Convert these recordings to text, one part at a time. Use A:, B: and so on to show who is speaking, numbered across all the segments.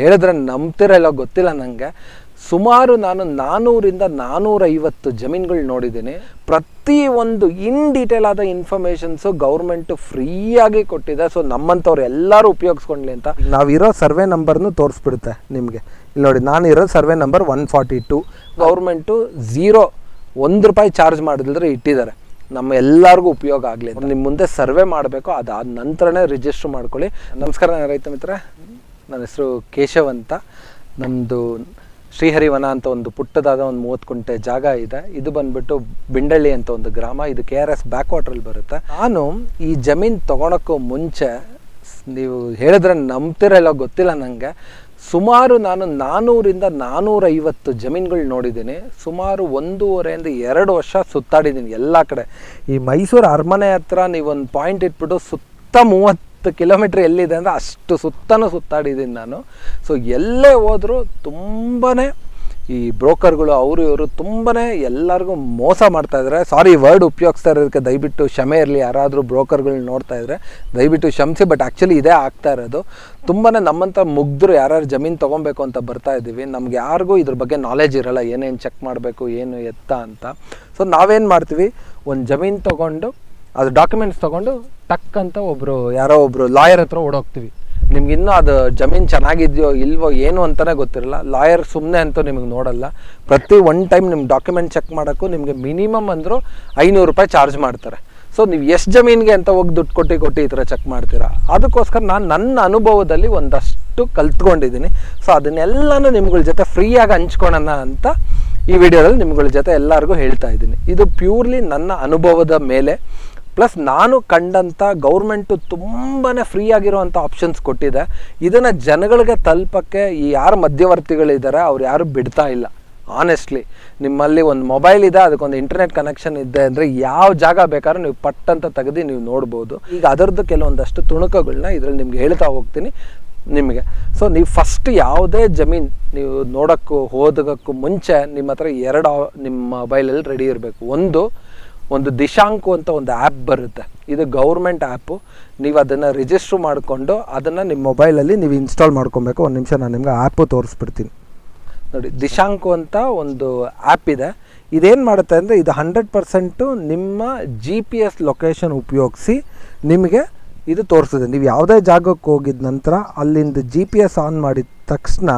A: ಹೇಳಿದ್ರೆ ನಂಬ್ತಿರಲ್ಲ ಗೊತ್ತಿಲ್ಲ ನನಗೆ ಸುಮಾರು ನಾನು ನಾನ್ನೂರಿಂದ ನಾನ್ನೂರೈವತ್ತು ಜಮೀನುಗಳು ನೋಡಿದ್ದೀನಿ. ಪ್ರತಿ ಒಂದು ಇನ್ ಡೀಟೇಲ್ ಆದ ಇನ್ಫಾರ್ಮೇಷನ್ಸು ಗೌರ್ಮೆಂಟು ಫ್ರೀಯಾಗಿ ಕೊಟ್ಟಿದೆ. ಸೊ ನಮ್ಮಂಥವ್ರು ಎಲ್ಲರೂ ಉಪಯೋಗಿಸ್ಕೊಂಡ್ಲಿ ಅಂತ. ನಾವಿರೋ ಸರ್ವೆ ನಂಬರ್ನು ತೋರಿಸ್ಬಿಡುತ್ತೆ ನಿಮಗೆ. ಇಲ್ಲಿ ನೋಡಿ ನಾನು ಇರೋ survey number one forty two. Government zero ಒಂದು ರೂಪಾಯಿ ಚಾರ್ಜ್ ಮಾಡಿದ್ರೆ ಇಟ್ಟಿದ್ದಾರೆ. ನಮ್ಮ ಎಲ್ಲರಿಗೂ ಉಪಯೋಗ ಆಗಲಿ ನಿಮ್ಮ ಮುಂದೆ ಸರ್ವೆ ಮಾಡಬೇಕು ಅದಾದ ನಂತರನೇ ರಿಜಿಸ್ಟರ್ ಮಾಡ್ಕೊಳ್ಳಿ. ನಮಸ್ಕಾರ ನಾನು ರೈತ ಮಿತ್ರ ನನ್ನ ಹೆಸರು ಕೇಶವ್ ಅಂತ. ನಮ್ಮದು ಶ್ರೀಹರಿವನ ಅಂತ ಒಂದು ಪುಟ್ಟದಾದ ಒಂದು ಮೂವತ್ತು ಕುಂಟೆ ಜಾಗ ಇದೆ. ಇದು ಬಂದ್ಬಿಟ್ಟು ಬಿಂಡಳ್ಳಿ ಅಂತ ಒಂದು ಗ್ರಾಮ. ಇದು ಕೆ ಆರ್ ಎಸ್ ಬ್ಯಾಕ್ ವಾಟ್ರಲ್ಲಿ ಬರುತ್ತೆ. ನಾನು ಈ ಜಮೀನು ತೊಗೊಳಕ್ಕೂ ಮುಂಚೆ ನೀವು ಹೇಳಿದ್ರೆ ನಂಬ್ತಿರಲ್ಲ, ಗೊತ್ತಿಲ್ಲ ನನಗೆ ಸುಮಾರು ನಾನು ನಾನ್ನೂರಿಂದ ನಾನ್ನೂರೈವತ್ತು ಜಮೀನುಗಳು ನೋಡಿದ್ದೀನಿ. ಸುಮಾರು ಒಂದೂವರೆಯಿಂದ ಎರಡು ವರ್ಷ ಸುತ್ತಾಡಿದ್ದೀನಿ ಎಲ್ಲ ಕಡೆ. ಈ ಮೈಸೂರು ಅರಮನೆ ಹತ್ರ ನೀವೊಂದು ಪಾಯಿಂಟ್ ಇಟ್ಬಿಟ್ಟು ಸುತ್ತ ಮೂವತ್ತು ಕಿಲೋಮೀಟ್ರ್ ಎಲ್ಲಿದೆ ಅಂದರೆ ಅಷ್ಟು ಸುತ್ತನೂ ಸುತ್ತಾಡಿದ್ದೀನಿ ನಾನು. ಸೊ ಎಲ್ಲೇ ಹೋದರೂ ತುಂಬಾ ಈ ಬ್ರೋಕರ್ಗಳು, ಅವರು ಇವರು ತುಂಬಾ ಎಲ್ಲರಿಗೂ ಮೋಸ ಮಾಡ್ತಾಯಿದ್ರೆ ಇದ್ದಾರೆ ಸಾರಿ ವರ್ಡ್ ಉಪಯೋಗಿಸ್ತಾ ಇರೋದಕ್ಕೆ ದಯವಿಟ್ಟು ಕ್ಷಮೆ ಇರಲಿ, ಯಾರಾದರೂ ಬ್ರೋಕರ್ಗಳು ನೋಡ್ತಾ ಇದ್ರೆ ದಯವಿಟ್ಟು ಕ್ಷಮಿಸಿ ಬಟ್ ಆ್ಯಕ್ಚುಲಿ ಇದೇ ಆಗ್ತಾ ಇರೋದು. ತುಂಬಾ ನಮ್ಮಂಥ ಮುಗ್ಧರು ಯಾರ್ಯಾರು ಜಮೀನು ತೊಗೊಬೇಕು ಅಂತ ಬರ್ತಾ ಇದ್ದೀವಿ. ನಮ್ಗೆ ಯಾರಿಗೂ ಇದ್ರ ಬಗ್ಗೆ ನಾಲೆಜ್ ಇರೋಲ್ಲ, ಏನೇನು ಚೆಕ್ ಮಾಡಬೇಕು, ಏನು ಎತ್ತ ಅಂತ. ಸೊ ನಾವೇನು ಮಾಡ್ತೀವಿ? ಒಂದು ಜಮೀನು ತೊಗೊಂಡು ಅದು ಡಾಕ್ಯುಮೆಂಟ್ಸ್ ತೊಗೊಂಡು ಟಕ್ ಅಂತ ಒಬ್ಬರು ಯಾರೋ ಒಬ್ಬರು ಲಾಯರ್ ಹತ್ರ ಓಡೋಗ್ತೀವಿ. ನಿಮ್ಗೆ ಇನ್ನೂ ಅದು ಜಮೀನು ಚೆನ್ನಾಗಿದೆಯೋ ಇಲ್ವೋ ಏನು ಅಂತಲೇ ಗೊತ್ತಿರಲ್ಲ. ಲಾಯರ್ ಸುಮ್ಮನೆ ಅಂತೂ ನಿಮಗೆ ನೋಡಲ್ಲ. ಪ್ರತಿ ಒನ್ ಟೈಮ್ ನಿಮ್ಮ ಡಾಕ್ಯುಮೆಂಟ್ ಚೆಕ್ ಮಾಡೋಕ್ಕೂ ನಿಮಗೆ ಮಿನಿಮಮ್ ಅಂದರೂ ಐನೂರು ರೂಪಾಯಿ ಚಾರ್ಜ್ ಮಾಡ್ತಾರೆ. ಸೊ ನೀವು ಎಷ್ಟು ಜಮೀನಿಗೆ ಅಂತ ಹೋಗಿ ದುಡ್ಡು ಕೊಟ್ಟು ಕೊಟ್ಟು ಈ ಥರ ಚೆಕ್ ಮಾಡ್ತೀರಾ? ಅದಕ್ಕೋಸ್ಕರ ನಾನು ನನ್ನ ಅನುಭವದಲ್ಲಿ ಒಂದಷ್ಟು ಕಲ್ತ್ಕೊಂಡಿದ್ದೀನಿ. ಸೊ ಅದನ್ನೆಲ್ಲನೂ ನಿಮ್ಗಳ ಜೊತೆ ಫ್ರೀಯಾಗಿ ಹಂಚ್ಕೊಳೋಣ ಅಂತ ಈ ವಿಡಿಯೋದಲ್ಲಿ ನಿಮ್ಗಳ ಜೊತೆ ಎಲ್ಲರಿಗೂ ಹೇಳ್ತಾ ಇದ್ದೀನಿ. ಇದು ಪ್ಯೂರ್ಲಿ ನನ್ನ ಅನುಭವದ ಮೇಲೆ. ಪ್ಲಸ್ ನಾನು ಕಂಡಂಥ ಗೌರ್ಮೆಂಟು ತುಂಬಾ ಫ್ರೀ ಆಗಿರುವಂಥ ಆಪ್ಷನ್ಸ್ ಕೊಟ್ಟಿದೆ. ಇದನ್ನು ಜನಗಳಿಗೆ ತಲುಪಕ್ಕೆ ಈ ಯಾರು ಮಧ್ಯವರ್ತಿಗಳಿದ್ದಾರೆ ಅವ್ರು ಯಾರು ಬಿಡ್ತಾ ಇಲ್ಲ. ಆನೆಸ್ಟ್ಲಿ ನಿಮ್ಮಲ್ಲಿ ಒಂದು ಮೊಬೈಲ್ ಇದೆ, ಅದಕ್ಕೊಂದು ಇಂಟರ್ನೆಟ್ ಕನೆಕ್ಷನ್ ಇದೆ ಅಂದರೆ ಯಾವ ಜಾಗ ಬೇಕಾದ್ರೂ ನೀವು ಪಟ್ಟಂತ ತೆಗೆದು ನೀವು ನೋಡ್ಬೋದು. ಈಗ ಅದರದ್ದು ಕೆಲವೊಂದಷ್ಟು ತುಣುಕುಗಳನ್ನ ಇದರಲ್ಲಿ ನಿಮ್ಗೆ ಹೇಳ್ತಾ ಹೋಗ್ತೀನಿ ನಿಮಗೆ. ಸೊ ನೀವು ಫಸ್ಟ್ ಯಾವುದೇ ಜಮೀನು ನೀವು ನೋಡೋಕ್ಕೂ ಹೋದಕ್ಕೂ ಮುಂಚೆ ನಿಮ್ಮ ಹತ್ರ ಎರಡು, ನಿಮ್ಮ ಮೊಬೈಲಲ್ಲಿ ರೆಡಿ ಇರಬೇಕು. ಒಂದು ಒಂದು ದಿಶಾಂಕು ಅಂತ ಒಂದು ಆ್ಯಪ್ ಬರುತ್ತೆ. ಇದು ಗೌರ್ಮೆಂಟ್ ಆ್ಯಪು ನೀವು ಅದನ್ನು ರಿಜಿಸ್ಟ್ರ್ ಮಾಡಿಕೊಂಡು ಅದನ್ನು ನಿಮ್ಮ ಮೊಬೈಲಲ್ಲಿ ನೀವು ಇನ್ಸ್ಟಾಲ್ ಮಾಡ್ಕೊಬೇಕು. ಒಂದು ನಿಮಿಷ ನಾನು ನಿಮ್ಗೆ ಆ್ಯಪು ತೋರಿಸ್ಬಿಡ್ತೀನಿ. ನೋಡಿ, ದಿಶಾಂಕು ಅಂತ ಒಂದು ಆ್ಯಪ್ ಇದೆ. ಇದೇನು ಮಾಡುತ್ತೆ ಅಂದರೆ ಇದು ಹಂಡ್ರೆಡ್ ಪರ್ಸೆಂಟು ನಿಮ್ಮ ಜಿ ಪಿ ಎಸ್ ಲೊಕೇಶನ್ ಉಪಯೋಗಿಸಿ ನಿಮಗೆ ಇದು ತೋರಿಸ್ತದೆ ನೀವು ಯಾವುದೇ ಜಾಗಕ್ಕೆ ಹೋಗಿದ ನಂತರ ಅಲ್ಲಿಂದ ಜಿ ಪಿ ಎಸ್ ಆನ್ ಮಾಡಿದ ತಕ್ಷಣ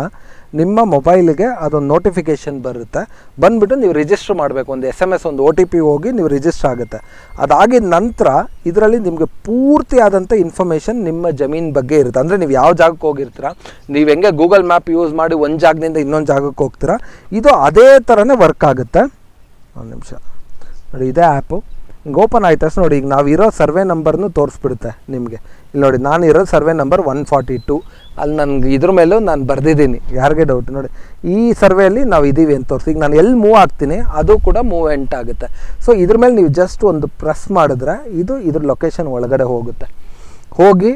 A: ನಿಮ್ಮ ಮೊಬೈಲ್ಗೆ ಅದೊಂದು ನೋಟಿಫಿಕೇಷನ್ ಬರುತ್ತೆ. ಬಂದುಬಿಟ್ಟು ನೀವು ರಿಜಿಸ್ಟರ್ ಮಾಡಬೇಕು. ಒಂದು ಎಸ್ ಎಂ ಎಸ್ ಒಂದು ಒ ಟಿ ಪಿ ಹೋಗಿ ನೀವು ರಿಜಿಸ್ಟರ್ ಆಗುತ್ತೆ. ಅದಾಗಿದ ನಂತರ ಇದರಲ್ಲಿ ನಿಮಗೆ ಪೂರ್ತಿ ಆದಂಥ ಇನ್ಫಾರ್ಮೇಷನ್ ನಿಮ್ಮ ಜಮೀನ್ ಬಗ್ಗೆ ಇರುತ್ತೆ. ಅಂದರೆ ನೀವು ಯಾವ ಜಾಗಕ್ಕೆ ಹೋಗಿರ್ತೀರ, ನೀವು ಹೆಂಗೆ ಗೂಗಲ್ ಮ್ಯಾಪ್ ಯೂಸ್ ಮಾಡಿ ಒಂದು ಜಾಗದಿಂದ ಇನ್ನೊಂದು ಜಾಗಕ್ಕೆ ಹೋಗ್ತೀರಾ, ಇದು ಅದೇ ಥರನೇ ವರ್ಕ್ ಆಗುತ್ತೆ. ಒಂದು ನಿಮಿಷ. ನೋಡಿ, ಇದೇ ಆ್ಯಪು ಹಿಂಗೆ ಓಪನ್ ಆಯ್ತು ತಕ್ಷಣ ನೋಡಿ, ಈಗ ನಾವು ಇರೋ ಸರ್ವೆ ನಂಬರ್ನು ತೋರಿಸ್ಬಿಡುತ್ತೆ ನಿಮಗೆ. ಇಲ್ಲಿ ನೋಡಿ, ನಾನು ಇರೋ survey number one forty two ಅಲ್ಲಿ ನನಗೆ ಇದ್ರ ಮೇಲೂ ನಾನು ಬರೆದಿದ್ದೀನಿ, ಯಾರಿಗೆ ಡೌಟ್ ನೋಡಿ, ಈ ಸರ್ವೆಯಲ್ಲಿ ನಾವು ಇದ್ದೀವಿ ಅಂತ ತೋರಿಸಿ, ಈಗ ನಾನು ಎಲ್ಲಿ ಮೂವ್ ಆಗ್ತೀನಿ, ಅದು ಕೂಡ ಮೂವೆಂಟ್ ಆಗುತ್ತೆ. ಸೊ ಇದ್ರ ಮೇಲೆ ನೀವು ಜಸ್ಟ್ ಒಂದು ಪ್ರೆಸ್ ಮಾಡಿದ್ರೆ ಇದು ಇದ್ರ ಲೊಕೇಶನ್ ಒಳಗಡೆ ಹೋಗುತ್ತೆ. ಹೋಗಿ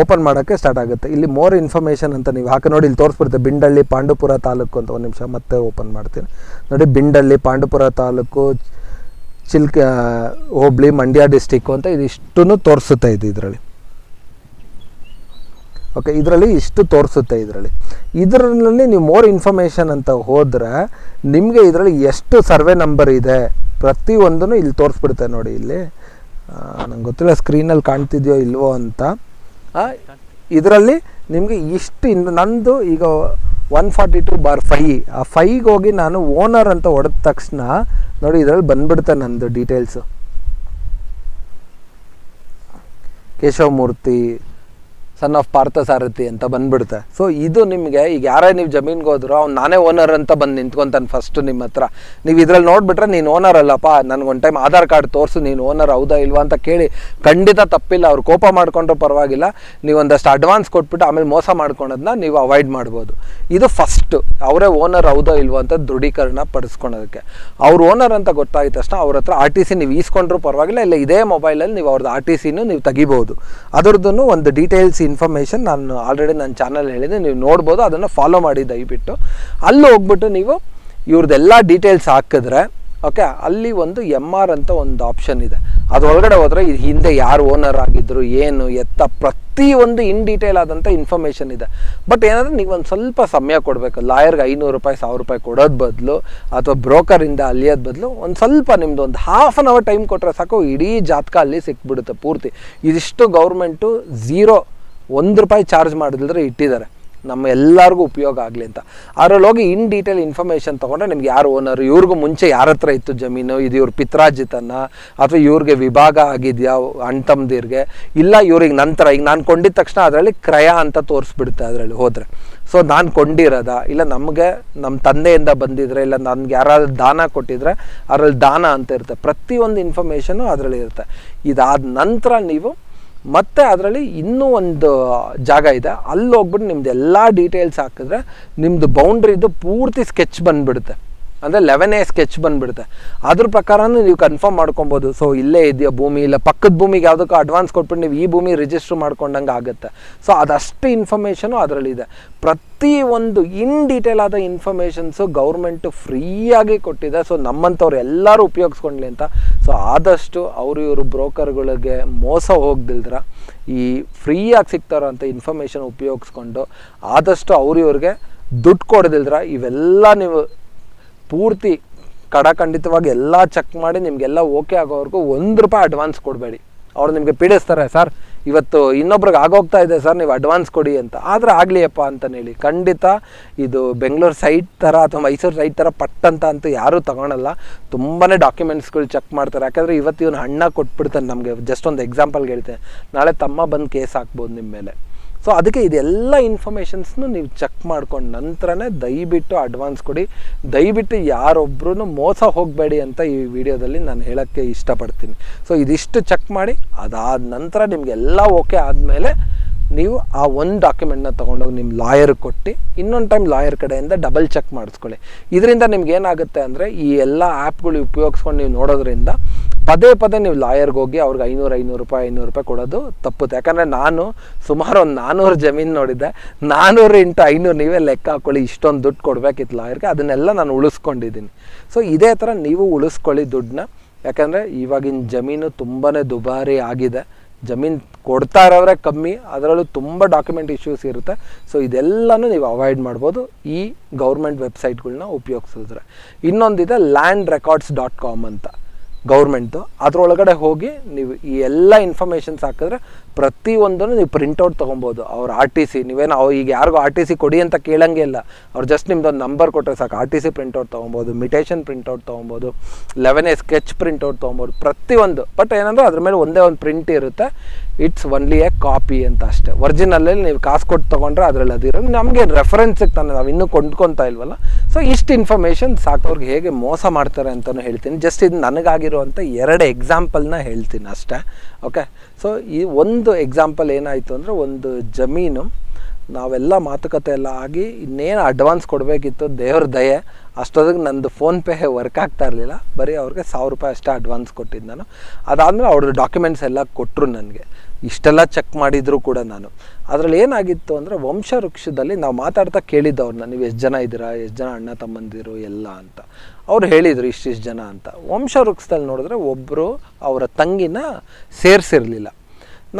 A: ಓಪನ್ ಮಾಡೋಕ್ಕೆ ಸ್ಟಾರ್ಟ್ ಆಗುತ್ತೆ. ಇಲ್ಲಿ ಮೋರ್ ಇನ್ಫಾರ್ಮೇಷನ್ ಅಂತ ನೀವು ಹಾಕಿ ನೋಡಿ, ಇಲ್ಲಿ ತೋರಿಸ್ಬಿಡುತ್ತೆ ಬಿಂಡಳ್ಳಿ ಪಾಂಡುಪುರ ತಾಲೂಕು ಅಂತ ಒಂದು ನಿಮಿಷ, ಮತ್ತೆ ಓಪನ್ ಮಾಡ್ತೀನಿ. ನೋಡಿ ಬಿಂಡಳ್ಳಿ ಪಾಂಡುಪುರ ತಾಲೂಕು ಚಿಲ್ಕ ಹೋಬಳಿ, ಮಂಡ್ಯ ಡಿಸ್ಟಿಕ್ಕು ಅಂತ ಇದಿಷ್ಟನ್ನು ತೋರಿಸುತ್ತೆ ಇದು ಇದರಲ್ಲಿ. ಓಕೆ ಇದರಲ್ಲಿ ಇಷ್ಟು ತೋರಿಸುತ್ತೆ ಇದರಲ್ಲಿ. ಇದರಲ್ಲಿ ನೀವು ಮೋರ್ ಇನ್ಫಾರ್ಮೇಷನ್ ಅಂತ ಹೋದರೆ ನಿಮಗೆ ಇದರಲ್ಲಿ ಎಷ್ಟು ಸರ್ವೆ ನಂಬರ್ ಇದೆ ಪ್ರತಿಯೊಂದನ್ನು ಇಲ್ಲಿ ತೋರಿಸ್ಬಿಡುತ್ತೆ ನೋಡಿ ಇಲ್ಲಿ. ನಂಗೆ ಗೊತ್ತಿಲ್ಲ ಸ್ಕ್ರೀನಲ್ಲಿ ಕಾಣ್ತಿದೆಯೋ ಇಲ್ವೋ ಅಂತ. ಇದರಲ್ಲಿ ನಿಮಗೆ ಇಷ್ಟು ಇನ್ನು ನಂದು ಈಗ one forty two bar five ಆ ಫೈಗೆ ಹೋಗಿ ನಾನು ಓನರ್ ಅಂತ ಹೊಡೆದ ತಕ್ಷಣ ನೋಡಿ ಇದರಲ್ಲಿ ಬಂದ್ಬಿಡುತ್ತೆ ನಂದು details Keshavamurthy son of Partha Sarathi ಅಂತ ಬಂದ್ಬಿಡುತ್ತೆ. ಸೊ ಇದು ನಿಮಗೆ, ಈಗ ಯಾರೇ ನೀವು ಜಮೀನ್ಗೆ ಹೋದ್ರು ಅವ್ನು ನಾನೇ ಓನರ್ ಅಂತ ಬಂದು ನಿಂತ್ಕೊಂತಾನೆ ಫಸ್ಟ್ ನಿಮ್ಮ ಹತ್ರ. ನೀವು ಇದ್ರಲ್ಲಿ ನೋಡಿಬಿಟ್ರೆ ನೀನು ಓನರ್ ಅಲ್ಲಪ್ಪ, ನನಗೆ ಒಂದು ಟೈಮ್ ಆಧಾರ್ ಕಾರ್ಡ್ ತೋರಿಸು, ನೀನು ಓನರ್ ಹೌದಾ ಇಲ್ವಾ ಅಂತ ಕೇಳಿ ಖಂಡಿತ ತಪ್ಪಿಲ್ಲ, ಅವ್ರು ಕೋಪ ಮಾಡಿಕೊಂಡ್ರೂ ಪರವಾಗಿಲ್ಲ. ನೀವು ಒಂದಷ್ಟು ಅಡ್ವಾನ್ಸ್ ಕೊಟ್ಬಿಟ್ಟು ಆಮೇಲೆ ಮೋಸ ಮಾಡ್ಕೊಳೋದನ್ನ ನೀವು ಅವಾಯ್ಡ್ ಮಾಡ್ಬೋದು. ಇದು ಫಸ್ಟ್ ಅವರೇ ಓನರ್ ಹೌದೋ ಇಲ್ವೋ ಅಂತ ದೃಢೀಕರಣ ಪಡಿಸ್ಕೊಳೋದಕ್ಕೆ. ಅವ್ರ ಓನರ್ ಅಂತ ಗೊತ್ತಾಗಿದ ತಕ್ಷಣ ಅವ್ರ ಹತ್ರ ಆರ್ ಟಿ ಸಿ ನೀವು ಈಸ್ಕೊಂಡ್ರೂ ಪರವಾಗಿಲ್ಲ, ಇಲ್ಲ ಇದೇ ಮೊಬೈಲಲ್ಲಿ ನೀವು ಅವ್ರದ್ದು ಆರ್ ಟಿ ಸಿನೂ ನೀವು ತೆಗಿಬೋದು. ಅದರದ್ದು ಒಂದು ಡೀಟೇಲ್ಸ್ ಇನ್ಫಾರ್ಮೇಷನ್ ನಾನು ಆಲ್ರೆಡಿ ನನ್ನ ಚಾನಲ್ ಹೇಳಿದೆ, ನೀವು ನೋಡ್ಬೋದು, ಅದನ್ನು ಫಾಲೋ ಮಾಡಿ ದಯವಿಟ್ಟು. ಅಲ್ಲಿ ಹೋಗ್ಬಿಟ್ಟು ನೀವು ಇವ್ರದ್ದೆಲ್ಲ ಡೀಟೇಲ್ಸ್ ಹಾಕಿದ್ರೆ ಓಕೆ ಅಲ್ಲಿ ಒಂದು ಎಂ ಆರ್ ಅಂತ ಒಂದು ಆಪ್ಷನ್ ಇದೆ. ಅದರೊಳಗಡೆ ಹೋದರೆ ಇದು ಹಿಂದೆ ಯಾರು ಓನರ್ ಆಗಿದ್ರು, ಏನು, ಎತ್ತ ಪ್ರತಿಯೊಂದು ಇನ್ ಡೀಟೇಲ್ ಆದಂಥ ಇನ್ಫಾರ್ಮೇಷನ್ ಇದೆ. ಬಟ್ ಏನಂದ್ರೆ ನೀವು ಒಂದು ಸ್ವಲ್ಪ ಸಮಯ ಕೊಡಬೇಕು ಲಾಯರ್ಗೆ ಐನೂರು ರೂಪಾಯಿ, ಸಾವಿರ ರೂಪಾಯಿ ಕೊಡೋದು ಬದಲು, ಅಥವಾ ಬ್ರೋಕರಿಂದ ಅಲಿಯೋದು ಬದಲು, ಒಂದು ಸ್ವಲ್ಪ ನಿಮ್ಮದು ಒಂದು ಹಾಫ್ ಆನ್ ಅವರ್ ಟೈಮ್ ಕೊಟ್ಟರೆ ಸಾಕು, ಇಡೀ ಜಾತಕ ಅಲ್ಲಿ ಸಿಕ್ಬಿಡುತ್ತೆ ಪೂರ್ತಿ. ಇದಿಷ್ಟು ಗೌರ್ಮೆಂಟು ಝೀರೋ ಒಂದು ರೂಪಾಯಿ ಚಾರ್ಜ್ ಮಾಡಿದ್ರೆ ಇಟ್ಟಿದ್ದಾರೆ. ನಮ್ಮ ಎಲ್ಲರಿಗೂ ಉಪಯೋಗ ಆಗಲಿ ಅಂತ. ಅದರಲ್ಲಿ ಹೋಗಿ ಇನ್ ಡೀಟೇಲ್ ಇನ್ಫಾರ್ಮೇಷನ್ ತೊಗೊಂಡ್ರೆ ನಿಮ್ಗೆ ಯಾರು ಓನರ್, ಇವ್ರಿಗೂ ಮುಂಚೆ ಯಾರ ಹತ್ರ ಇತ್ತು ಜಮೀನು? ಇದು ಇವ್ರ ಪಿತ್ರಾಜಿತನ ಅಥವಾ ಇವ್ರಿಗೆ ವಿಭಾಗ ಆಗಿದೆಯಾ ಅಣ್ತಮ್ದಿರ್ಗೆ? ಇಲ್ಲ ಇವ್ರಿಗೆ ನಂತರ, ಈಗ ನಾನು ಕೊಂಡಿದ ತಕ್ಷಣ ಅದರಲ್ಲಿ ಕ್ರಯ ಅಂತ ತೋರಿಸ್ಬಿಡುತ್ತೆ ಅದರಲ್ಲಿ ಹೋದರೆ. ಸೊ ನಾನು ಕೊಂಡಿರೋದ? ಇಲ್ಲ ನಮಗೆ ನಮ್ಮ ತಂದೆಯಿಂದ ಬಂದಿದ್ರೆ, ಇಲ್ಲ ನನ್ಗೆ ಯಾರಾದ್ರೂ ದಾನ ಕೊಟ್ಟಿದ್ರೆ ಅದರಲ್ಲಿ ದಾನ ಅಂತ ಇರುತ್ತೆ. ಪ್ರತಿಯೊಂದು ಇನ್ಫಾರ್ಮೇಷನು ಅದರಲ್ಲಿ ಇರುತ್ತೆ. ಇದಾದ ನಂತರ ನೀವು ಮತ್ತೆ ಅದರಲ್ಲಿ ಇನ್ನೂ ಒಂದು ಜಾಗ ಇದೆ. ಅಲ್ಲಿ ಹೋಗ್ಬಿಟ್ಟು ನಿಮ್ದು ಎಲ್ಲ ಡೀಟೇಲ್ಸ್ ಹಾಕಿದ್ರೆ ನಿಮ್ಮದು ಬೌಂಡ್ರಿದು ಪೂರ್ತಿ ಸ್ಕೆಚ್ ಬಂದ್ಬಿಡುತ್ತೆ. ಅಂದರೆ ಲೆವೆನ್ ಎ ಸ್ಕೆಚ್ ಬಂದ್ಬಿಡುತ್ತೆ. ಅದ್ರ ಪ್ರಕಾರನೂ ನೀವು ಕನ್ಫರ್ಮ್ ಮಾಡ್ಕೊಬೋದು. ಸೊ ಇಲ್ಲೇ ಇದೆಯಾ ಭೂಮಿ, ಇಲ್ಲ ಪಕ್ಕದ ಭೂಮಿಗೆ ಯಾವುದಕ್ಕೂ ಅಡ್ವಾನ್ಸ್ ಕೊಟ್ಬಿಟ್ಟು ನೀವು ಈ ಭೂಮಿ ರಿಜಿಸ್ಟರ್ ಮಾಡ್ಕೊಂಡಂಗೆ ಆಗುತ್ತೆ. ಸೊ ಅದಷ್ಟು ಇನ್ಫಾರ್ಮೇಷನು ಅದರಲ್ಲಿದೆ ಪ್ರತಿ ಒಂದು ಇನ್ ಡೀಟೇಲ್ ಆದ ಇನ್ಫಾರ್ಮೇಷನ್ಸು ಗೌರ್ಮೆಂಟು ಫ್ರೀಯಾಗಿ ಕೊಟ್ಟಿದೆ. ಸೊ ನಮ್ಮಂಥವ್ರು ಎಲ್ಲರೂ ಉಪಯೋಗಿಸ್ಕೊಂಡ್ಲಿ ಅಂತ. ಸೊ ಆದಷ್ಟು ಅವರು ಇವರು ಬ್ರೋಕರ್ಗಳಿಗೆ ಮೋಸ ಹೋಗ್ದಿಲ್ದ್ರ ಈ ಫ್ರೀಯಾಗಿ ಸಿಗ್ತಾರಂಥ ಇನ್ಫಾರ್ಮೇಷನ್ ಉಪಯೋಗಿಸ್ಕೊಂಡು ಆದಷ್ಟು ಅವ್ರು ಇವ್ರಿಗೆ ದುಡ್ಡು ಕೊಡದಿಲ್ದ್ರ ಇವೆಲ್ಲ ನೀವು ಪೂರ್ತಿ ಕಡಖಂಡಿತವಾಗಿ ಎಲ್ಲ ಚೆಕ್ ಮಾಡಿ ನಿಮಗೆಲ್ಲ ಓಕೆ ಆಗೋವರೆಗೂ ಒಂದು ರೂಪಾಯಿ ಅಡ್ವಾನ್ಸ್ ಕೊಡಬೇಡಿ. ಅವ್ರು ನಿಮಗೆ ಪೀಡಿಸ್ತಾರೆ, ಸರ್, ಇವತ್ತು ಇನ್ನೊಬ್ರಿಗೆ ಆಗೋಗ್ತಾ ಇದೆ, ಸರ್, ನೀವು ಅಡ್ವಾನ್ಸ್ ಕೊಡಿ ಅಂತ. ಆದರೆ ಆಗಲಿಯಪ್ಪ ಅಂತಲೇ ಹೇಳಿ. ಖಂಡಿತ ಇದು ಬೆಂಗಳೂರು ಸೈಟ್ ಥರ ಅಥವಾ ಮೈಸೂರು ಸೈಟ್ ಥರ ಪಟ್ಟಂತ ಅಂತ ಯಾರೂ ತೊಗೊಳಲ್ಲ. ತುಂಬಾ ಡಾಕ್ಯುಮೆಂಟ್ಸ್ಗಳು ಚೆಕ್ ಮಾಡ್ತಾರೆ. ಯಾಕಂದರೆ ಇವತ್ತು ಇವನು ಹಣ್ಣ ಕೊಟ್ಬಿಡ್ತಾನೆ ನಮಗೆ. ಜಸ್ಟ್ ಒಂದು ಎಕ್ಸಾಂಪಲ್ಗೆ ಹೇಳ್ತೇನೆ ನಾಳೆ ತಮ್ಮ ಬಂದು ಕೇಸ್ ಹಾಕ್ಬೋದು ನಿಮ್ಮ ಮೇಲೆ. ಸೊ ಅದಕ್ಕೆ ಇದೆಲ್ಲ ಇನ್ಫಾರ್ಮೇಷನ್ಸ್ನು ನೀವು ಚೆಕ್ ಮಾಡ್ಕೊಂಡು ನಂತರನೇ ದಯವಿಟ್ಟು ಅಡ್ವಾನ್ಸ್ ಕೊಡಿ. ದಯವಿಟ್ಟು ಯಾರೊಬ್ಬರೂ ಮೋಸ ಹೋಗಬೇಡಿ ಅಂತ ಈ ವಿಡಿಯೋದಲ್ಲಿ ನಾನು ಹೇಳೋಕ್ಕೆ ಇಷ್ಟಪಡ್ತೀನಿ. ಸೊ ಇದಿಷ್ಟು ಚೆಕ್ ಮಾಡಿ, ಅದಾದ ನಂತರ ನಿಮಗೆಲ್ಲ ಓಕೆ ಆದಮೇಲೆ ನೀವು ಆ ಒಂದು ಡಾಕ್ಯುಮೆಂಟ್ನ ತೊಗೊಂಡೋಗಿ ನಿಮ್ಮ ಲಾಯರ್ ಕೊಟ್ಟು, ಇನ್ನೊಂದು ಟೈಮ್ ಲಾಯರ್ ಕಡೆಯಿಂದ ಡಬಲ್ ಚೆಕ್ ಮಾಡಿಸ್ಕೊಳ್ಳಿ. ಇದರಿಂದ ನಿಮ್ಗೆ ಏನಾಗುತ್ತೆ ಅಂದರೆ ಈ ಎಲ್ಲ ಆ್ಯಪ್ಗಳು ಉಪಯೋಗಿಸ್ಕೊಂಡು ನೀವು ನೋಡೋದ್ರಿಂದ ಪದೇ ಪದೇ ನೀವು ಲಾಯರ್ಗೆ ಹೋಗಿ ಅವ್ರಿಗೆ ಐನೂರು ಐನೂರು ರೂಪಾಯಿ ಐನೂರು ರೂಪಾಯಿ ಕೊಡೋದು ತಪ್ಪುತ್ತೆ. ಯಾಕಂದರೆ ನಾನು ಸುಮಾರು ಒಂದು ನಾನ್ನೂರು ಜಮೀನು ನೋಡಿದ್ದೆ. ನಾನ್ನೂರು ಇಂಟು ಐನೂರು ನೀವೇ ಲೆಕ್ಕ ಹಾಕ್ಕೊಳ್ಳಿ ಇಷ್ಟೊಂದು ದುಡ್ಡು ಕೊಡಬೇಕಿತ್ತು ಲಾಯರ್ಗೆ, ಅದನ್ನೆಲ್ಲ ನಾನು ಉಳಿಸ್ಕೊಂಡಿದ್ದೀನಿ. ಸೊ ಇದೇ ಥರ ನೀವು ಉಳಿಸ್ಕೊಳ್ಳಿ ದುಡ್ಡನ್ನ. ಯಾಕಂದರೆ ಇವಾಗಿನ ಜಮೀನು ತುಂಬಾ ದುಬಾರಿ ಆಗಿದೆ. ಜಮೀನು ಕೊಡ್ತಾ ಇರೋವ್ರೆ ಕಮ್ಮಿ, ಅದರಲ್ಲೂ ತುಂಬ ಡಾಕ್ಯುಮೆಂಟ್ ಇಶ್ಯೂಸ್ ಇರುತ್ತೆ. ಸೊ ಇದೆಲ್ಲನೂ ನೀವು ಅವಾಯ್ಡ್ ಮಾಡ್ಬೋದು. ಈ ಗೌರ್ಮೆಂಟ್ ವೆಬ್ಸೈಟ್ಗಳನ್ನ ಉಪಯೋಗಿಸಿದ್ರೆ. ಇನ್ನೊಂದಿದೆ ಲ್ಯಾಂಡ್ ರೆಕಾರ್ಡ್ಸ್ ಡಾಟ್ ಕಾಮ್ ಅಂತ. ಗೌರ್ಮೆಂಟ್ದು ಅದರೊಳಗಡೆ ಹೋಗಿ ನೀವು ಈ ಎಲ್ಲ ಇನ್ಫಾರ್ಮೇಷನ್ಸ್ ಹಾಕಿದ್ರೆ ಪ್ರತಿಯೊಂದನ್ನು ನೀವು ಪ್ರಿಂಟೌಟ್ ತೊಗೊಬೋದು. ಅವ್ರ ಆರ್ ಟಿ ಸಿ ನೀವೇನು ಅವ್ರು ಈಗ ಯಾರಿಗೂ ಆರ್ ಟಿ ಸಿ ಕೊಡಿ ಅಂತ ಕೇಳಂಗೆ ಇಲ್ಲ. ಅವ್ರು ಜಸ್ಟ್ ನಿಮ್ದೊಂದು ನಂಬರ್ ಕೊಟ್ಟರೆ ಸಾಕು. ಆರ್ ಟಿ ಸಿ ಪ್ರಿಂಟೌಟ್ ತೊಗೊಬೋದು ಮಿಟೇಷನ್ ಪ್ರಿಂಟೌಟ್ ತೊಗೊಬೋದು ಲೆವೆನ್ ಎ ಸ್ಕೆಚ್ ಪ್ರಿಂಟೌಟ್ ತೊಗೊಬೋದು, ಪ್ರತಿಯೊಂದು. ಬಟ್ ಏನಂದ್ರೆ ಅದ್ರ ಮೇಲೆ ಒಂದೇ ಒಂದು ಪ್ರಿಂಟ್ ಇರುತ್ತೆ. ಇಟ್ಸ್ ಒನ್ಲಿ ಎ ಕಾಪಿ ಅಂತ ಅಷ್ಟೇ. ಒರಿಜಿನಲಲ್ಲಿ ನೀವು ಕಾಸು ಕೊಟ್ಟು ತೊಗೊಂಡ್ರೆ ಅದರಲ್ಲಿ ಅದಿರೋ ನಮಗೆ ರೆಫರೆನ್ಸಿಗೆ ತಾನೆ ನಾವು ಇನ್ನೂ ಕೊಂಡ್ಕೊತಾ ಇಲ್ವಲ್ಲ? ಸೊ ಇಷ್ಟು ಇನ್ಫಾರ್ಮೇಷನ್ ಸಾಕು. ಅವ್ರಿಗೆ ಹೇಗೆ ಮೋಸ ಮಾಡ್ತಾರೆ ಅಂತಲೂ ಹೇಳ್ತೀನಿ. ಜಸ್ಟ್ ಇದು ನನಗಾಗಿರುವಂಥ ಎರಡು ಎಕ್ಸಾಂಪಲ್ನ ಹೇಳ್ತೀನಿ ಅಷ್ಟೇ. ಓಕೆ ಸೊ ಈ ಒಂದು ಎಕ್ಸಾಂಪಲ್ ಏನಾಯಿತು ಅಂದರೆ ಒಂದು ಜಮೀನು, ನಾವೆಲ್ಲ ಮಾತುಕತೆ ಎಲ್ಲ ಆಗಿ ಇನ್ನೇನು ಅಡ್ವಾನ್ಸ್ ಕೊಡಬೇಕಿತ್ತು, ದೇವ್ರ ದಯೆ. ಅಷ್ಟೊತ್ತಿಗೆ ನಂದು ಫೋನ್ಪೇ ವರ್ಕ್ ಆಗ್ತಾ ಇರಲಿಲ್ಲ. ಬರೀ ಅವ್ರಿಗೆ ಸಾವಿರ ರೂಪಾಯಿ ಅಷ್ಟೇ ಅಡ್ವಾನ್ಸ್ ಕೊಟ್ಟಿದ್ದು ನಾನು. ಅದಾದಮೇಲೆ ಅವ್ರದ್ದು ಡಾಕ್ಯುಮೆಂಟ್ಸ್ ಎಲ್ಲ ಕೊಟ್ಟರು ನನಗೆ. ಇಷ್ಟೆಲ್ಲ ಚೆಕ್ ಮಾಡಿದರೂ ಕೂಡ ನಾನು. ಅದರಲ್ಲಿ ಏನಾಗಿತ್ತು ಅಂದರೆ ವಂಶ ವೃಕ್ಷದಲ್ಲಿ ನಾವು ಮಾತಾಡ್ತಾ ಕೇಳಿದ್ದವ್ರನ್ನ ನೀವು ಎಷ್ಟು ಜನ ಇದ್ದೀರಾ? ಎಷ್ಟು ಜನ ಅಣ್ಣ ತಮ್ಮಂದಿರು? ಎಲ್ಲ ಅಂತ. ಅವ್ರು ಹೇಳಿದರು ಇಷ್ಟಿಷ್ಟು ಜನ ಅಂತ. ವಂಶ ವೃಕ್ಷದಲ್ಲಿ ನೋಡಿದ್ರೆ ಒಬ್ಬರು ಅವರ ತಂಗಿನ ಸೇರಿಸಿರಲಿಲ್ಲ.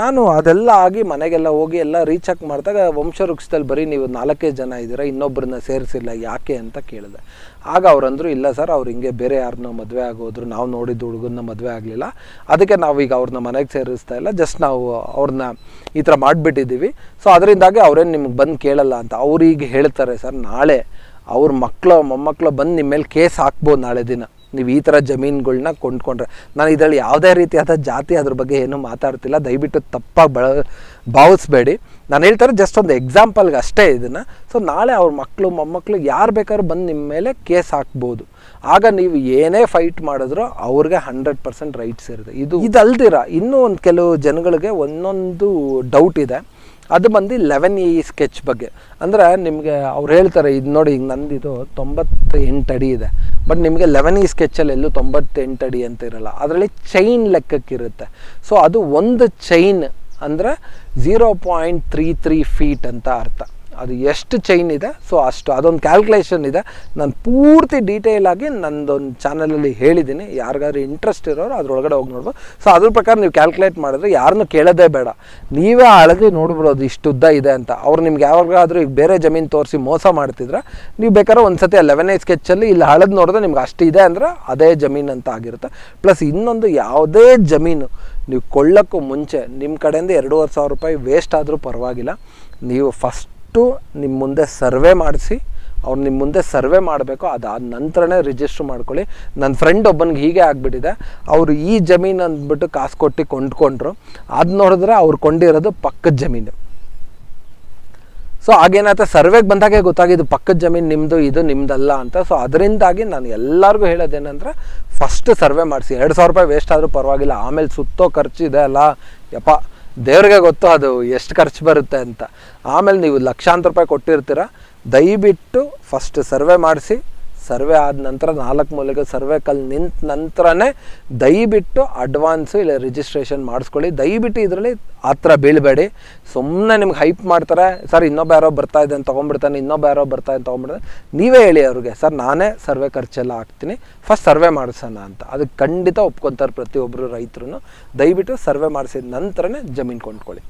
A: ನಾನು ಅದೆಲ್ಲ ಆಗಿ ಮನೆಗೆಲ್ಲ ಹೋಗಿ ಎಲ್ಲ ರೀಚೆಕ್ ಮಾಡಿದಾಗ ವಂಶ ವೃಕ್ಷದಲ್ಲಿ ಬರೀ ನೀವು ನಾಲ್ಕೇ ಜನ ಇದ್ದೀರಾ ಇನ್ನೊಬ್ಬರನ್ನ ಸೇರಿಸಿಲ್ಲ, ಯಾಕೆ ಅಂತ ಕೇಳಿದೆ. ಆಗ ಅವ್ರಂದ್ರು, ಇಲ್ಲ ಸರ್, ಅವ್ರು ಹಿಂಗೆ ಬೇರೆ ಯಾರನ್ನೋ ಮದುವೆ ಆಗೋದ್ರು, ನಾವು ನೋಡಿದ್ದು ಹುಡುಗನ್ನ ಮದುವೆ ಆಗಲಿಲ್ಲ. ಅದಕ್ಕೆ ನಾವು ಈಗ ಅವ್ರನ್ನ ಮನೆಗೆ ಸೇರಿಸ್ತಾ ಇಲ್ಲ ಜಸ್ಟ್ ನಾವು ಅವ್ರನ್ನ ಈ ಥರ ಮಾಡಿಬಿಟ್ಟಿದ್ದೀವಿ. ಸೊ ಅದರಿಂದಾಗಿ ಅವ್ರೇನು ನಿಮ್ಗೆ ಬಂದು ಕೇಳಲ್ಲ ಅಂತ ಅವ್ರೀಗ ಹೇಳ್ತಾರೆ, ಸರ್, ನಾಳೆ ಅವ್ರ ಮಕ್ಕಳು, ಮೊಮ್ಮಕ್ಕಳು ಬಂದು ನಿಮ್ಮ ಮೇಲೆ ಕೇಸ್ ಹಾಕ್ಬೋದು ನಾಳೆ ದಿನ. ನೀವು ಈ ಥರ ಜಮೀನುಗಳನ್ನ ಕೊಂಡ್ಕೊಂಡ್ರೆ. ನಾನು ಇದರಲ್ಲಿ ಯಾವುದೇ ರೀತಿಯಾದ ಜಾತಿ ಅದ್ರ ಬಗ್ಗೆ ಏನೂ ಮಾತಾಡ್ತಿಲ್ಲ. ದಯವಿಟ್ಟು ತಪ್ಪಾಗಿ ಬಳ, ಭಾವಿಸ್ಬೇಡಿ. ನಾನು ಹೇಳ್ತಾರೆ ಜಸ್ಟ್ ಒಂದು ಎಕ್ಸಾಂಪಲ್ಗೆ ಅಷ್ಟೇ ಇದನ್ನು. ಸೊ ನಾಳೆ ಅವ್ರ ಮಕ್ಕಳು ಮೊಮ್ಮಕ್ಕಳು ಯಾರು ಬೇಕಾದ್ರೂ ಬಂದು ನಿಮ್ಮ ಮೇಲೆ ಕೇಸ್ ಹಾಕ್ಬೋದು. ಆಗ ನೀವು ಏನೇ ಫೈಟ್ ಮಾಡಿದ್ರೂ ಅವ್ರಿಗೆ ಹಂಡ್ರೆಡ್ ಪರ್ಸೆಂಟ್ ರೈಟ್ಸ್ ಇರುತ್ತೆ. ಇದು ಇದಲ್ದಿರ, ಇನ್ನೂ ಒಂದು ಕೆಲವು ಜನಗಳಿಗೆ ಒಂದೊಂದು ಡೌಟ್ ಇದೆ. ಅದು ಬಂದು ಲೆವೆನ್ ಇ ಸ್ಕೆಚ್ ಬಗ್ಗೆ. ಅಂದರೆ ನಿಮಗೆ ಅವ್ರು ಹೇಳ್ತಾರೆ, ಇದು ನೋಡಿ ಈಗ ನಂದಿದು ತೊಂಬತ್ತು ಎಂಟು ಅಡಿ ಇದೆ. ಬಟ್ ನಿಮಗೆ ಲೆವೆನ್ ಇ ಸ್ಕೆಚಲ್ಲಿ ಎಲ್ಲೂ ತೊಂಬತ್ತೆಂಟು ಅಡಿ ಅಂತ ಇರಲ್ಲ. ಅದರಲ್ಲಿ ಚೈನ್ ಲೆಕ್ಕಕ್ಕಿರುತ್ತೆ. ಸೊ ಅದು ಒಂದು ಚೈನ್ ಅಂದರೆ zero point three three feet ಅಂತ ಅರ್ಥ. ಅದು ಎಷ್ಟು ಚೈನ್ ಇದೆ ಸೊ ಅಷ್ಟು ಅದೊಂದು ಕ್ಯಾಲ್ಕುಲೇಷನ್ ಇದೆ. ನಾನು ಪೂರ್ತಿ ಡೀಟೇಲ್ ಆಗಿ ನಂದೊಂದು ಚಾನಲಲ್ಲಿ ಹೇಳಿದ್ದೀನಿ ಯಾರಿಗಾದ್ರೂ ಇಂಟ್ರೆಸ್ಟ್ ಇರೋರು ಅದ್ರೊಳಗಡೆ ಹೋಗಿ ನೋಡ್ಬೋದು. ಸೊ ಅದ್ರ ಪ್ರಕಾರ ನೀವು ಕ್ಯಾಲ್ಕುಲೇಟ್ ಮಾಡಿದ್ರೆ ಯಾರನ್ನೂ ಕೇಳೋದೇ ಬೇಡ. ನೀವೇ ಅಳದಿ ನೋಡ್ಬಿಡೋದು ಇಷ್ಟು ಉದ್ದ ಇದೆ ಅಂತ. ಅವ್ರು ನಿಮ್ಗೆ ಯಾವಾಗಾದ್ರೂ ಈಗ ಬೇರೆ ಜಮೀನು ತೋರಿಸಿ ಮೋಸ ಮಾಡ್ತಿದ್ರೆ, ನೀವು ಬೇಕಾದ್ರೆ ಒಂದು ಸತಿ ಲೆವೆನ್ ಐ ಸ್ಕೆಚ್ಚಲ್ಲಿ ಇಲ್ಲಿ ಹಳದ್ ನೋಡಿದ್ರೆ ನಿಮ್ಗೆ ಅಷ್ಟು ಇದೆ ಅಂದ್ರೆ ಅದೇ ಜಮೀನು ಅಂತ ಆಗಿರುತ್ತೆ. ಪ್ಲಸ್ ಇನ್ನೊಂದು ಯಾವುದೇ ಜಮೀನು ನೀವು ಕೊಳ್ಳೋಕ್ಕೂ ಮುಂಚೆ ನಿಮ್ಮ ಕಡೆಯಿಂದ ಎರಡೂವರೆ ಸಾವಿರ ರೂಪಾಯಿ ವೇಸ್ಟ್ ಆದರೂ ಪರವಾಗಿಲ್ಲ. ನೀವು ಫಸ್ಟು ನಿಮ್ಮ ಮುಂದೆ ಸರ್ವೆ ಮಾಡಿಸಿ, ಅವ್ರು ನಿಮ್ಮ ಮುಂದೆ ಸರ್ವೆ ಮಾಡಬೇಕು, ಅದಾದ ನಂತರನೇ ರಿಜಿಸ್ಟ್ರ್ ಮಾಡ್ಕೊಳ್ಳಿ. ನನ್ನ ಫ್ರೆಂಡ್ ಒಬ್ಬನಿಗೆ ಹೀಗೆ ಆಗಿಬಿಟ್ಟಿದೆ, ಅವರು ಈ ಜಮೀನು ಅಂದ್ಬಿಟ್ಟು ಕಾಸು ಕೊಟ್ಟು ಕೊಂಡ್ಕೊಂಡ್ರು. ಅದು ನೋಡಿದ್ರೆ ಅವ್ರು ಕೊಂಡಿರೋದು ಪಕ್ಕದ ಜಮೀನು. ಸೊ ಆಗೇನಾಯ್ತು ಸರ್ವೆಗೆ ಬಂದಾಗೆ ಗೊತ್ತಾಗಿದ್ದು ಪಕ್ಕದ ಜಮೀನು ನಿಮ್ಮದು ಇದು ನಿಮ್ಮದಲ್ಲ ಅಂತ. ಸೊ ಅದರಿಂದಾಗಿ ನಾನು ಎಲ್ಲರಿಗೂ ಹೇಳೋದೇನೆಂದ್ರೆ ಫಸ್ಟ್ ಸರ್ವೆ ಮಾಡಿಸಿ. ಎರಡು ಸಾವಿರ ರೂಪಾಯಿ ವೇಸ್ಟ್ ಆದರೂ ಪರವಾಗಿಲ್ಲ. ಆಮೇಲೆ ಸುತ್ತೋ ಖರ್ಚು ಇದೆ ಅಲ್ಲ. ಯಪ್ಪ ದೇವ್ರಿಗೆ ಗೊತ್ತು ಅದು ಎಷ್ಟು ಖರ್ಚು ಬರುತ್ತೆ ಅಂತ. ಆಮೇಲೆ ನೀವು ಲಕ್ಷಾಂತರ ರೂಪಾಯಿ ಕೊಟ್ಟಿರ್ತೀರ, ದಯವಿಟ್ಟು ಫಸ್ಟ್ ಸರ್ವೆ ಮಾಡಿಸಿ. ಸರ್ವೆ ಆದ ನಂತರ ನಾಲ್ಕು ಮೂಲೆಗೆ ಸರ್ವೆ ಕಲ್ ನಿಂತ ನಂತರನೇ ದಯವಿಟ್ಟು ಅಡ್ವಾನ್ಸು ಇಲ್ಲ ರಿಜಿಸ್ಟ್ರೇಷನ್ ಮಾಡಿಸ್ಕೊಳ್ಳಿ. ದಯವಿಟ್ಟು ಇದರಲ್ಲಿ ಆ ಥರ ಬೀಳಬೇಡಿ. ಸುಮ್ಮನೆ ನಿಮ್ಗೆ ಹೈಪ್ ಮಾಡ್ತಾರೆ, ಸರ್, ಇನ್ನೊಬ್ಬ ಯಾರೋ ಬರ್ತಾ ಇದೆ ಅಂತ ತೊಗೊಂಡ್ಬಿಡ್ತಾನೆ, ಇನ್ನೊಬ್ಬ ಯಾರೋ ಬರ್ತಾ ಇದೆ ತೊಗೊಂಡ್ಬಿಡ್ತಾನೆ. ನೀವೇ ಹೇಳಿ ಅವ್ರಿಗೆ, ಸರ್, ನಾನೇ ಸರ್ವೆ ಖರ್ಚೆಲ್ಲ ಹಾಕ್ತೀನಿ. ಫಸ್ಟ್ ಸರ್ವೆ ಮಾಡಿಸೋಣ ಅಂತ. ಅದಕ್ಕೆ ಖಂಡಿತ ಒಪ್ಕೊತಾರೆ ಪ್ರತಿಯೊಬ್ಬರು ರೈತರು ದಯವಿಟ್ಟು ಸರ್ವೆ ಮಾಡಿಸಿದ ನಂತರನೇ ಜಮೀನು ಕೊಂಡ್ಕೊಳ್ಳಿ.